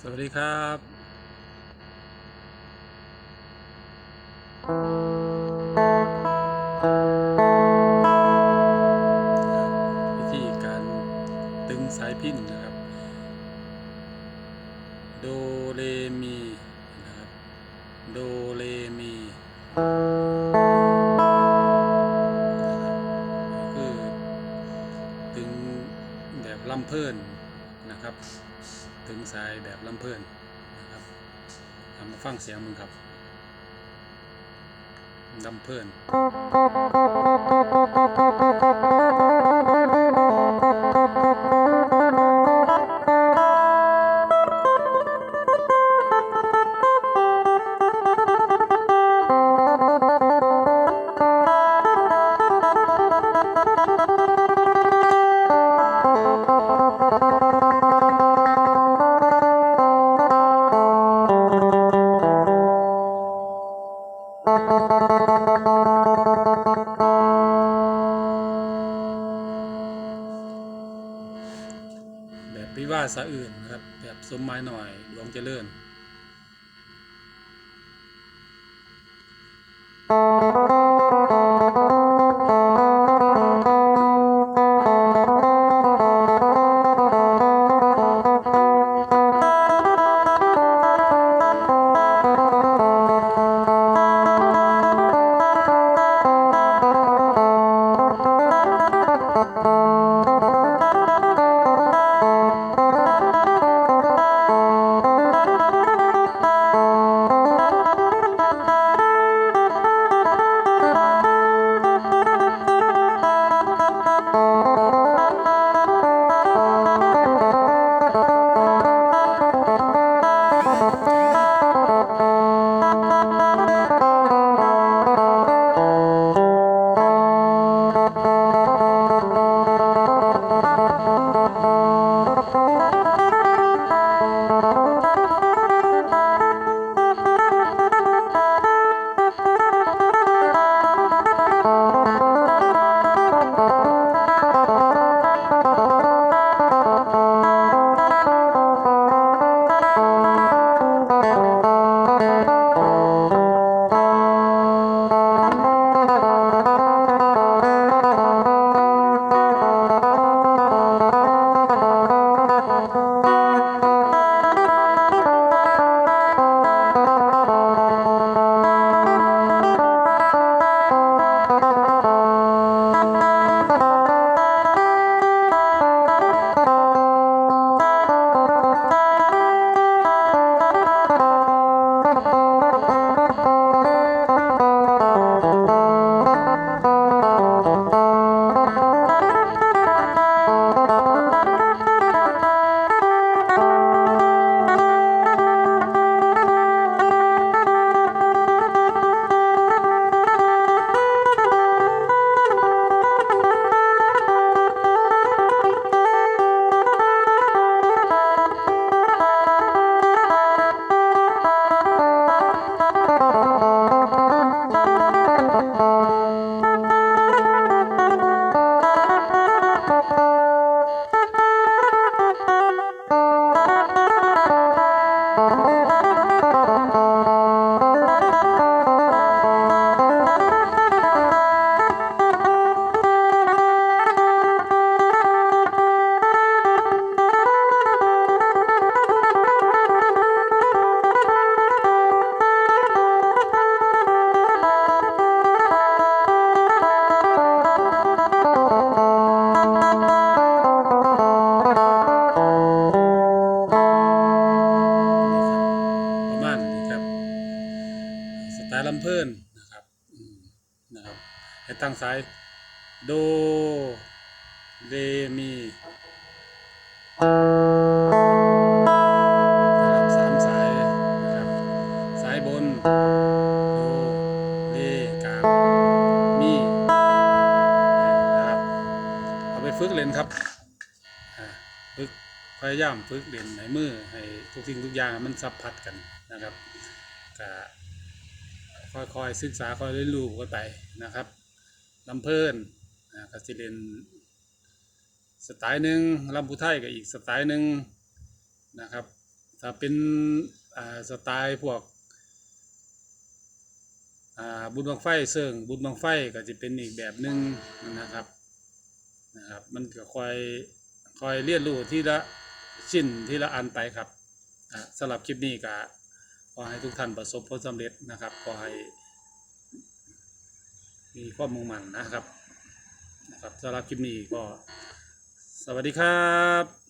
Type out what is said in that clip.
สวัสดีครับวิธีการตึงสายพินนะครับ โดเรมีนะครับ โดเรมีนะครับก็คือตึงแบบลำเพิ่น นะครับ ถึงสายแบบลำเพลินนะครับทำมาฟังเสียงมึงครับลำเพลิน วิวาสะอื่นนะครับแบบสมไม้หน่อยหลวงเจริญ นี่ ครั สไตล์ลำเพลินนะครับนะครับให้ตั้งสายโดเรมีนะครับสามสายนะครับสายบนโดเรกลางมีนะครับเอาไปฝึกเล่นครับฝึกพยายามฝึกเล่นในมือให้ทุกสิ่งทุกอย่างมันสัมผัสกันนะครับก็ ค่อยๆศึกษาค่อยเรียนรู้กันไปนะครับลำเพลินนะก็สิเรียนสไตล์หนึ่งลำพูไทยก็อีกสไตล์หนึ่งนะครับ ถ้าเป็นสไตล์พวกบุญบังไฟเซิงบุญบังไฟก็จะเป็นอีกแบบหนึ่งนะครับนะครับ มันก็คอยคอยเรียนรู้ที่ละชิ้นที่ละอันไปครับสำหรับคลิปนี้ก็ อให้ทุกท่านประสบผลสำเร็จนะครับ ขอให้มีความมุ่งมั่นนะครับนะครับสำหรับคลิปนี้ก็สวัสดีครับ